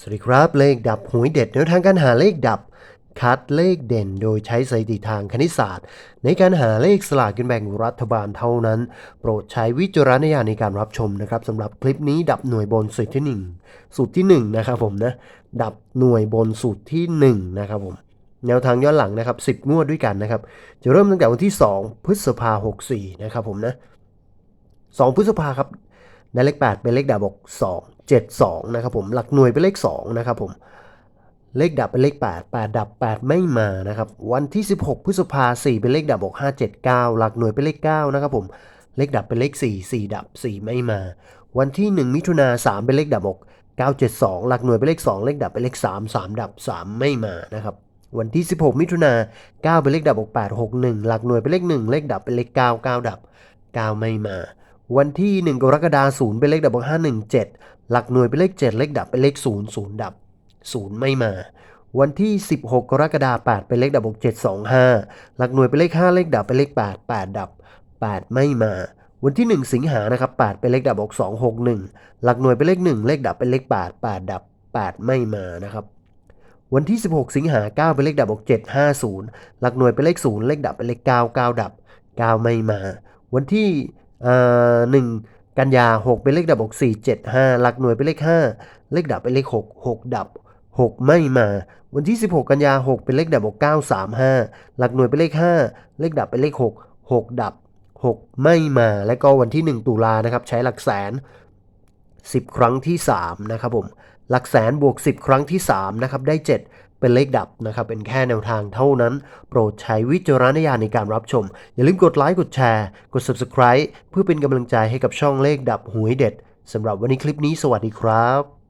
สวัสดีครับเลขดับหวยเด็ดแนวทางการหาเลขดับ คัดเลขเด่นโดยใช้สถิติทางคณิตศาสตร์ ในการหาเลขสลากกินแบ่งรัฐบาลเท่านั้น โปรดใช้วิจารณญาณในการรับชมนะครับสำหรับคลิปนี้ดับหน่วยบนสูตรที่ 1 สูตรที่ 1 นะครับผมนะ ดับหน่วยบนสูตรที่ 1 นะครับผม แนวทางย้อนหลังนะครับ 10 งวดด้วยกันนะครับ จะเริ่มตั้งแต่วันที่ 2 พฤษภา64นะครับผมนะ2พฤษภาครับได้เลข8เป็นเลขดับบวก2 7 2 นะครับผมหลักหน่วยเป็นเลข 2 นะครับผมเลขดับเป็นเลข 8 8 ดับ 8 ไม่มานะครับ วันที่ 16 พฤษภา4เป็นเลขดับบวก5 7 9 หลักหน่วยเป็นเลข 9 นะครับผม เลขดับเป็นเลข 4 4 ดับ 4 ไม่มา วันที่ 1 มิถุนา3เป็นเลขดับบวก9 7 2 หลักหน่วยเป็นเลข 2 เลขดับเป็นเลข 3 3 ดับ 3 ไม่มานะครับ วันที่ 16 มิถุนา9เป็นเลขดับบวก8 6 1 หลักหน่วยเป็นเลข 1 เลขดับเป็นเลข 9 9 ดับ 9 ไม่มา วันที่ 1 กรกฎาคม0เป็นเลขดับบวก5 1 7 หลักหน่วยเป็นเลข 7 เลขดับเป็นเลข 0 0 ดับ 0 ไม่มา วันที่ 16 กรกฎาคม8เป็นเลขดับบวก7 2 5 หลักหน่วยเป็นเลข 5 เลขดับเป็นเลข 8 8 ดับ 8 ไม่มา วันที่ 1 สิงหานะครับ8เป็นเลขดับบวก2 6 1 หลักหน่วยเป็นเลข 1 เลขดับเป็นเลข 8 8 ดับ 8 ไม่มานะครับวันที่ 16 สิงหา9เป็นเลขดับบวก7 5 0 หลักหน่วยเป็นเลข 0 เลขดับเป็นเลข 9 9 ดับ 9 ไม่มา วันที่ เอ่อ1กันยา 6 เป็นเลขดับบวก4 7 5 หลักหน่วยเป็นเลข 5 เลขดับเป็นเลข 6 6 ดับ 6 ไม่มา วันที่ 16 กันยา 6 เป็นเลขดับบวก9 3 5 หลักหน่วยเป็นเลข 5 เลขดับเป็นเลข 6 6 ดับ 6 ไม่มา และก็วันที่ 1 ตุลานะครับใช้หลักแสน 10 ครั้งที่ 3 นะครับผม หลักแสนบวก 10 ครั้งที่ 3 นะครับ ได้ 7 เป็นเลขดับนะครับ เป็นแค่แนวทางเท่านั้น โปรดใช้วิจารณญาณในการรับชม อย่าลืมกดไลค์ กดแชร์ กด Subscribe เพื่อเป็นกำลังใจให้กับช่องเลขดับหวยเด็ดสำหรับวันนี้คลิปนี้สวัสดีครับ